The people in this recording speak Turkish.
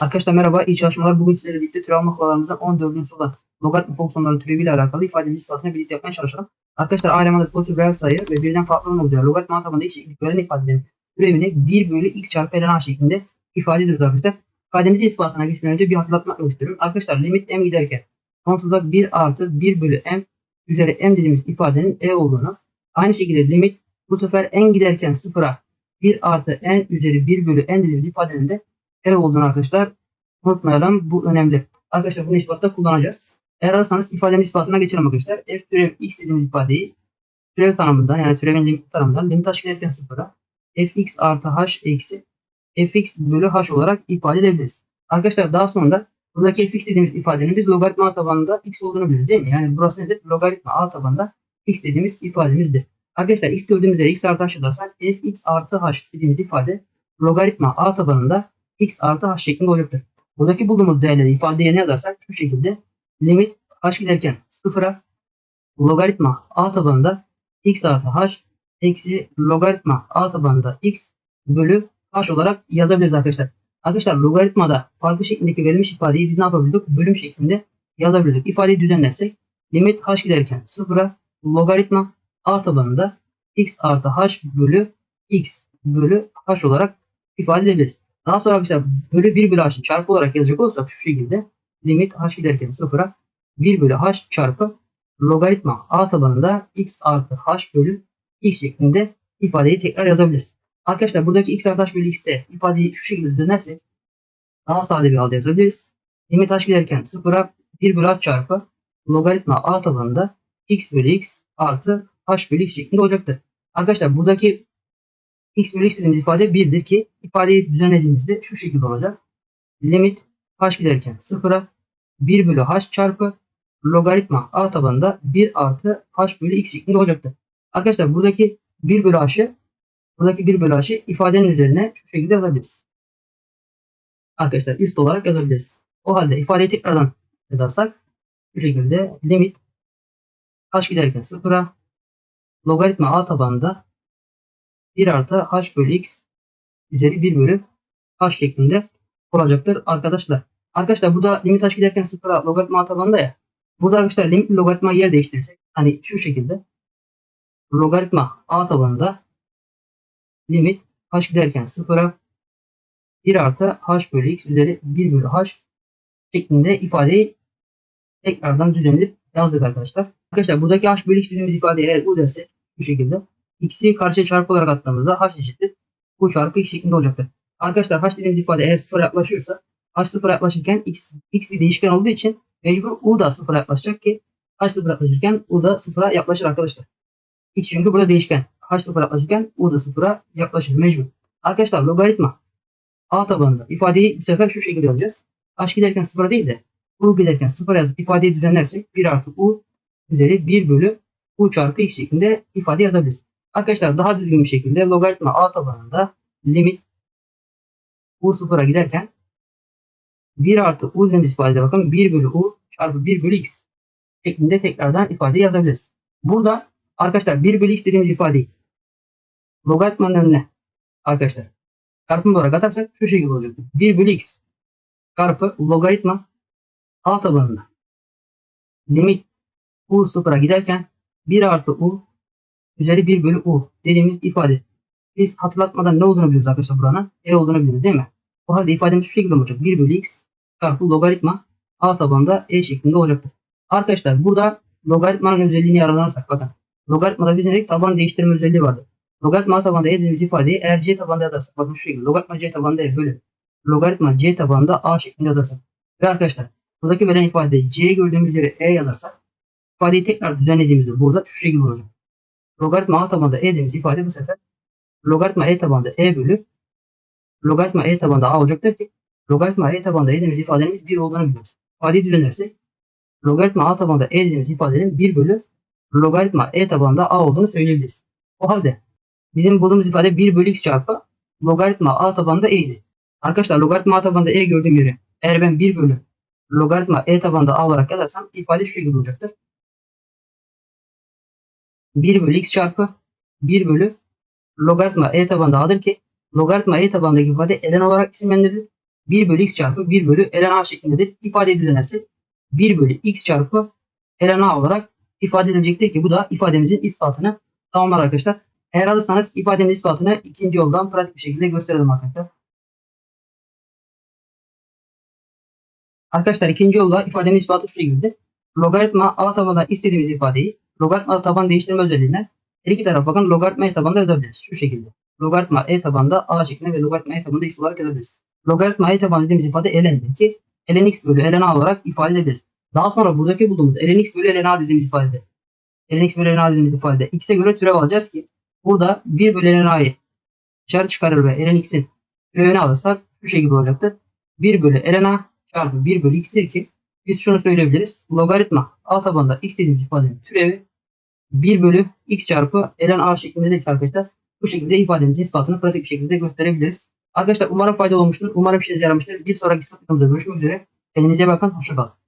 Arkadaşlar merhaba, iyi çalışmalar. Bugün sizlerle birlikte türev alma kurallarımızdan 14. soruda logaritma fonksiyonlarının türeviyle alakalı ifademiz ispatını birlikte yapmaya çalışalım. Arkadaşlar A elemanı pozitif reel sayı ve birden farklı olmak üzere logaritma tabanında eşitlik veren ifadelerin türevini 1 bölü x çarpı ln şeklinde ifade ediyoruz arkadaşlar. İfademizin ispatına geçmeden önce bir hatırlatma yapmak istiyorum. Arkadaşlar limit m giderken sonsuza 1 artı 1 bölü m üzeri m dediğimiz ifadenin e olduğunu aynı şekilde limit bu sefer n giderken sıfıra 1 artı n üzeri 1 bölü n dediğimiz ifadenin de e olduğunu arkadaşlar unutmayalım. Bu önemli. Arkadaşlar bunu ispatta kullanacağız. Eğer alırsanız ifadenin ispatına geçelim arkadaşlar. F türev x dediğimiz ifadeyi türev tanımından yani türevin limit tanımından limit h giderken sıfıra fx artı h eksi fx bölü h olarak ifade edebiliriz. Arkadaşlar daha sonra buradaki fx dediğimiz ifadenin biz logaritma a tabanında x olduğunu biliyoruz değil mi? Yani burası nedir? Logaritma a tabanında x dediğimiz ifademizdir. Arkadaşlar x gördüğümüz x artı h yazarsak fx artı h dediğimiz ifade logaritma a tabanında x artı h şeklinde olacaktır. Buradaki bulduğumuz değerleri ifadeye ne yazarsak şu şekilde limit h giderken sıfıra logaritma a tabanında x artı h eksi logaritma a tabanında x bölü h olarak yazabiliriz arkadaşlar. Arkadaşlar logaritmada farklı şeklindeki verilmiş ifadeyi biz ne yapabildik? Bölüm şeklinde yazabilirdik. İfadeyi düzenlersek limit h giderken sıfıra logaritma a tabanında x artı h bölü x bölü h olarak ifade edebiliriz. Daha sonra arkadaşlar bölü 1 bölü h'ı çarpı olarak yazacak olursak şu şekilde limit h giderken sıfıra 1 bölü h çarpı logaritma a tabanında x artı h bölü x şeklinde ifadeyi tekrar yazabiliriz. Arkadaşlar buradaki x artı h bölü x'te ifadeyi şu şekilde düzenlersek daha sade bir halde yazabiliriz. Limit h giderken sıfıra 1 bölü h çarpı logaritma a tabanında x bölü x artı h bölü x şeklinde olacaktır. Arkadaşlar buradaki x bölü x dediğimiz ifade 1'dir ki ifadeyi düzenlediğimizde şu şekilde olacak. Limit h giderken sıfıra 1 bölü h çarpı logaritma a tabanında 1 artı h bölü x şeklinde olacaktır. Arkadaşlar buradaki 1 bölü h'ı buradaki 1 bölü h'ı ifadenin üzerine şu şekilde yazabiliriz. Arkadaşlar üst olarak yazabiliriz. O halde ifadeyi tekrardan yazarsak şu şekilde limit h giderken sıfıra logaritma a tabanında 1 artı h bölü x üzeri 1 bölü h şeklinde olacaktır arkadaşlar. Arkadaşlar burada limit h giderken sıfıra logaritma a tabanında ya. Burada arkadaşlar limit logaritma yer değiştirirsek hani şu şekilde logaritma a tabanında limit h giderken sıfıra 1 artı h bölü x üzeri 1 bölü h şeklinde ifadeyi tekrardan düzenleyip yazdık arkadaşlar. Arkadaşlar buradaki h bölü x dediğimiz ifade eğer u derse bu şekilde x'i karşıya çarpı olarak attığımızda h eşittir u çarpı x şeklinde olacaktır. Arkadaşlar h dediğimiz ifade eğer sıfıra yaklaşıyorsa h sıfıra yaklaşırken x, x bir değişken olduğu için mecbur u da sıfıra yaklaşacak ki h sıfıra yaklaşırken u da sıfıra yaklaşır arkadaşlar. x çünkü burada değişken. h sıfıra yaklaşırken u da sıfıra yaklaşır mecbur. Arkadaşlar logaritma a tabanında ifadeyi bu sefer şu şekilde yazacağız. h giderken sıfıra değil de u giderken sıfıra yazıp ifadeyi düzenlersek 1 artı u üzeri 1 bölü u çarpı x şeklinde ifade yazabiliriz. Arkadaşlar daha düzgün bir şekilde logaritma a tabanında limit u sıfıra giderken 1 artı u dediğimiz ifadede bakın 1 bölü u çarpı 1 bölü x şeklinde tekrardan ifade yazabiliriz. Burada arkadaşlar 1 bölü x dediğimiz ifadeyi logaritmanın önüne arkadaşlar çarpım olarak atarsak şu şekilde olacak. 1 bölü x çarpı logaritma a tabanında limit u sıfıra giderken 1 artı u üzeri 1 bölü u dediğimiz ifade. Biz hatırlatmadan ne olduğunu biliyoruz arkadaşlar buranın. E olduğunu biliyoruz değil mi? O halde ifademiz şu şekilde olacak. 1 bölü x çarpı logaritma a tabanında e şeklinde olacaktır. Arkadaşlar burada logaritmanın özelliğini yararlanırsak bakın. Logaritmada bizim direkt taban değiştirme özelliği vardır. Logaritma a tabanında e dediğimiz ifadeyi eğer c tabanında yazarsak bakın şu şekilde. Logaritma c tabanında e bölü. Logaritma c tabanında a şeklinde yazarsak. Ve arkadaşlar buradaki verilen ifadeyi c gördüğümüz yere e yazarsak ifadeyi tekrar düzenlediğimizde burada şu şekilde olacak. Logaritma a tabanında e dediğimiz ifade bu sefer logaritma e tabanında e bölü logaritma e tabanında a olacaktır ki logaritma e tabanında e dediğimiz ifadenin 1 olduğunu biliyoruz. İfadeyi düzenlersek logaritma a tabanında e dediğimiz ifadenin 1 bölü logaritma e tabanında a olduğunu söyleyebiliriz. O halde bizim bulduğumuz ifade 1 bölü x çarpı logaritma a tabanında e'ydi. Arkadaşlar logaritma a tabanında e gördüğüm yeri eğer ben 1 bölü logaritma e tabanında a olarak yazarsam ifade şu şekilde olacaktır. 1 bölü x çarpı 1 bölü logaritma e tabanında a'dır ki logaritma e tabanındaki ifade ln olarak isimlendirilir. 1 bölü x çarpı 1 bölü ln a şeklindedir. İfade edilerse 1 bölü x çarpı ln a olarak ifade edilecektir ki bu da ifademizin ispatını tamamlar arkadaşlar. Eğer alırsanız ifademizin ispatını ikinci yoldan pratik bir şekilde gösterelim arkadaşlar. Arkadaşlar ikinci yolla ifadenin ispatı şu şekilde. Logaritma a tabanında istediğimiz ifadeyi logaritma taban değiştirme özelliğinden her iki tarafa bakın logaritma e tabanında yazabiliriz. Şu şekilde. Logaritma e tabanında a şeklinde ve logaritma e tabanında x olarak yazabiliriz. Logaritma e tabanı dediğimiz ifade ln'dir ki ln x bölü ln a olarak ifade edebiliriz. Daha sonra buradaki bulduğumuz ln x bölü ln a dediğimiz ifadede ln x bölü ln a dediğimiz ifadede x'e göre türev alacağız ki burada 1 bölü ln a'yı dışarı çıkarır ve ln x'in türevini alırsak şu şekilde olacaktır. 1 bölü ln a çarpı 1 bölü x'tir ki biz şunu söyleyebiliriz. Logaritma a tabanında x dediğimiz ifadenin türevi 1 bölü x çarpı ln a şeklindedir ki arkadaşlar. Bu şekilde ifademizin ispatını pratik bir şekilde gösterebiliriz. Arkadaşlar umarım faydalı olmuştur. Umarım işinize yaramıştır. Bir sonraki ispat videomuzda görüşmek üzere. Kendinize iyi bakın. Hoşçakalın.